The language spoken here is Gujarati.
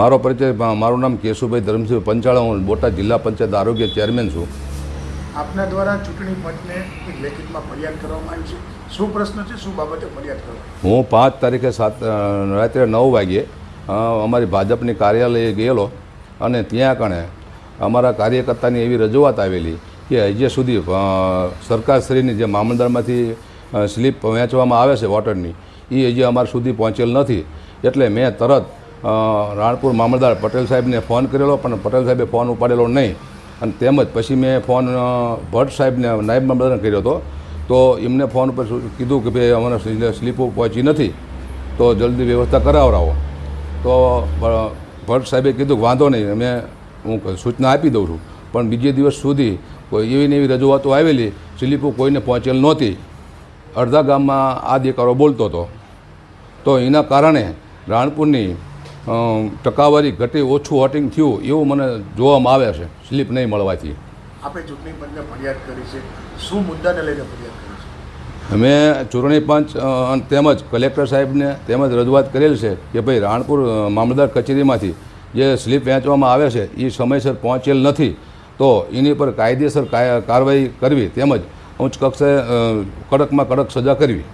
મારો પરિચય મારું નામ કેશુભાઈ ધરમસિંહ પંચાળા. હું બોટાદ જિલ્લા પંચાયત આરોગ્ય ચેરમેન છું. આપના દ્વારા ચૂંટણી પંચને એક લેખિતમાં ફરિયાદ કરવામાં આવી છે. શું પ્રશ્ન છે? શું બાબતે ફરિયાદ કરો હું પાંચ તારીખે સાત રાત્રે નવ વાગ્યે અમારી ભાજપની કાર્યાલયે ગયેલો અને ત્યાં કણે અમારા કાર્યકર્તાની એવી રજૂઆત આવેલી કે હજી સુધી સરકારશ્રીની જે મામલદારમાંથી સ્લીપ વહેંચવામાં આવે છે વોટરની એ હજી અમારા સુધી પહોંચેલ નથી. એટલે મેં તરત રાણપુર મામલદાર પટેલ સાહેબને ફોન કરેલો, પણ પટેલ સાહેબે ફોન ઉપાડેલો નહીં. અને તેમજ પછી મેં ફોન ભટ્ટ સાહેબને, નાયબ મામલદારને કર્યો હતો. તો એમને ફોન ઉપર કીધું કે ભાઈ અમને સ્લીપો પહોંચી નથી. તો જલ્દી વ્યવસ્થા કરાવરાવો. તો ભટ્ટ સાહેબે કીધું વાંધો નહીં, અમે, હું સૂચના આપી દઉં છું. પણ બીજે દિવસ સુધી કોઈ એવી ને એવી રજૂઆતો આવેલી, સ્લીપો કોઈને પહોંચેલ નહોતી. અડધા ગામમાં આ દેકારો બોલતો હતો. તો એના કારણે રાણપુરની ટકાવારી ઘટી ઓછું વોટિંગ થયું એવું મને જોવામાં આવે છે. સ્લીપ નહીં મળવાથી. આપણે ચૂંટણી પંચને ફરિયાદ કરી છે. શું મુદ્દાને લઈને ફરિયાદ કરી છે? અમે ચૂંટણી પંચ તેમજ કલેક્ટર સાહેબને તેમજ રજૂઆત કરેલ છે કે ભાઈ રાણપુર મામલદાર મામલતદાર કચેરીમાંથી જે સ્લીપ વહેંચવામાં આવે છે એ સમયસર પહોંચેલ નથી. તો એની પર કાયદેસર કાર્યવાહી કરવી તેમજ ઉચ્ચ કક્ષાએ કડકમાં કડક સજા કરવી.